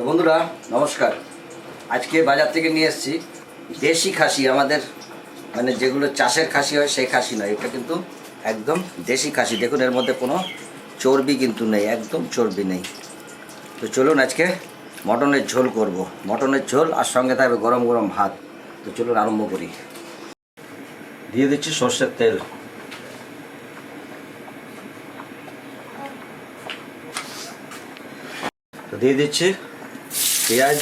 তো বন্ধুরা, নমস্কার। আজকে বাজার থেকে নিয়ে এসেছি দেশি খাসি, আমাদের মানে যেগুলো চাষের খাসি হয় সেই খাসি নয়, এটা কিন্তু একদম দেশি খাসি। দেখুন, এর মধ্যে কোনো চর্বি কিন্তু নেই, একদম চর্বি নেই। তো চলুন আজকে মটনের ঝোল করব। মটনের ঝোল আর সঙ্গে থাকবে গরম গরম ভাত। তো চলুন আরম্ভ করি। দিয়ে দিচ্ছি সর্ষের তেল। তো দিয়ে দিচ্ছি পেঁয়াজ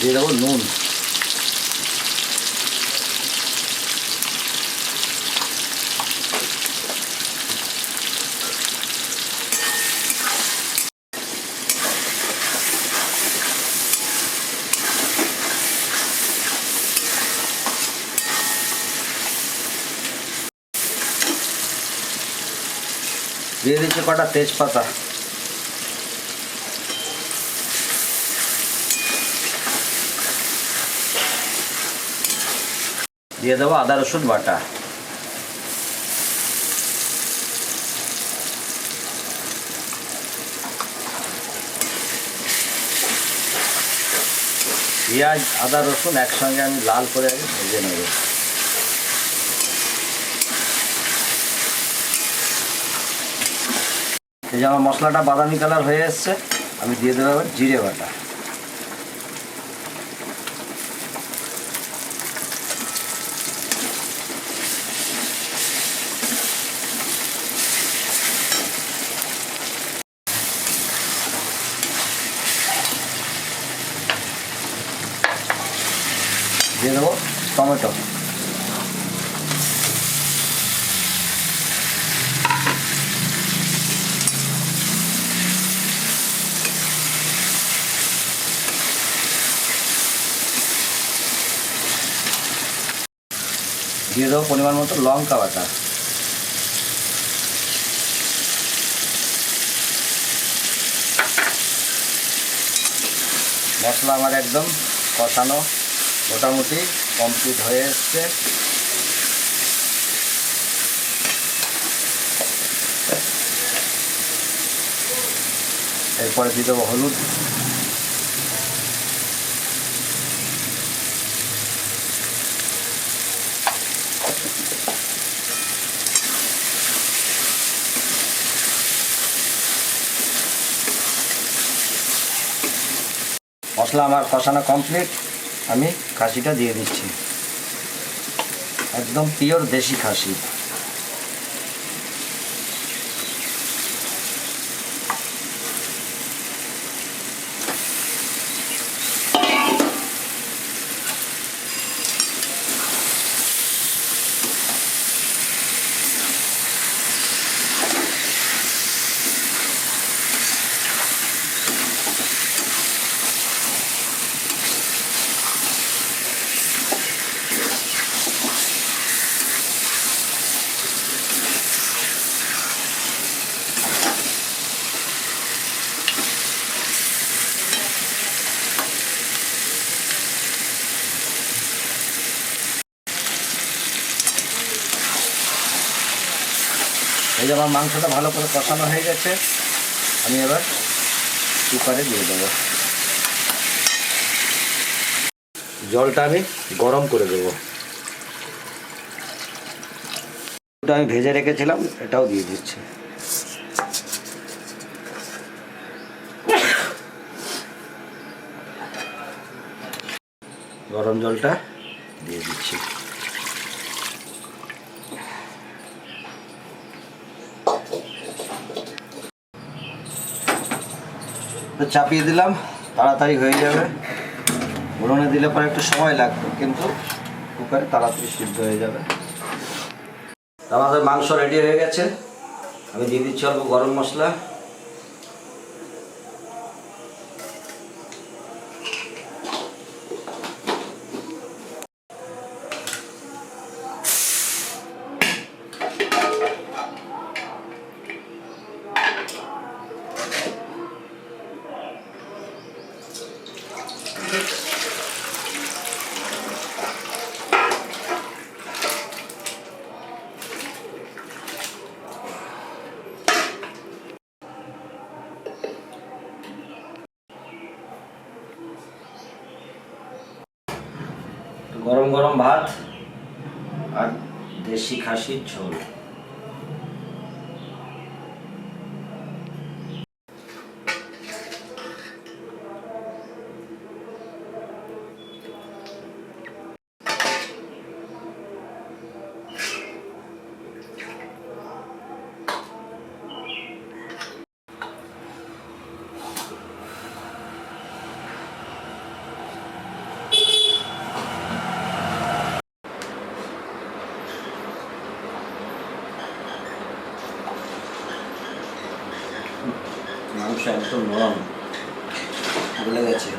দিয়ে দেবো নুন দিয়ে দিচ্ছি কটা তেজপাতা। দিয়ে দেবো আদা, রসুন বাটা। পেঁয়াজ, আদা, রসুন একসঙ্গে আমি লাল করে আগে ভেজে নেব। এই যে আমার মশলাটা বাদামি কালার হয়ে এসছে, আমি দিয়ে দেবো এবার জিরে বাটা। দিয়ে দেবো টমেটো। দিয়ে দেবো পরিমাণ মতো লঙ্কা বাটা। মশলা আমার একদম কষানো মোটামুটি কমপ্লিট হয়ে এসছে। এরপরে দিয়ে দেবো হলুদ। মশলা আমার কষানো কমপ্লিট আমি খাসিটা দিয়ে দিচ্ছি। একদম পিওর দেশি খাসি। এই যে আমার মাংসটা ভালো করে কষানো হয়ে গেছে, আমি এবার কুকারে দিয়ে দেবো। জলটা আমি গরম করে দেবো। ওটা আমি ভেজে রেখেছিলাম, এটাও দিয়ে দিচ্ছি। গরম জলটা দিয়ে দিচ্ছি। তো চাপিয়ে দিলাম, তাড়াতাড়ি হয়ে যাবে। উনুনে দিলে পরে একটু সময় লাগবে, কিন্তু কুকারে তাড়াতাড়ি সিদ্ধ হয়ে যাবে। আমাদের মাংস রেডি হয়ে গেছে। আমি দিয়ে দিচ্ছি অল্প গরম মশলা। গরম ভাত আর দেশি খাসির ঝোল। মাংস একদম নরম গলে গেছে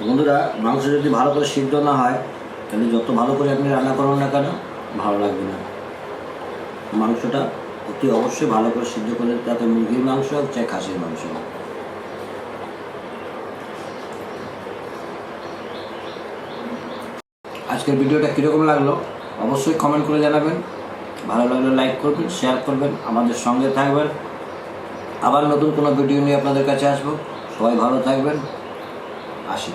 বন্ধুরা, মাংস যদি ভালো করে সিদ্ধ না হয়, তাহলে যত ভালো করে আপনি রান্না করুন না কেন, ভালো লাগবে না। মাংসটা অতি অবশ্যই ভালো করে সিদ্ধ করে তাতে মুরগির মাংস হোক চাই খাসির মাংস। হোক আজকের ভিডিওটা কীরকম লাগল অবশ্যই কমেন্ট করে জানাবেন। ভালো লাগলে লাইক করবেন শেয়ার করবেন, আমাদের সঙ্গে থাকবেন। আবার নতুন কোনো ভিডিও নিয়ে আপনাদের কাছে আসব। সবাই ভালো থাকবেন। আসি।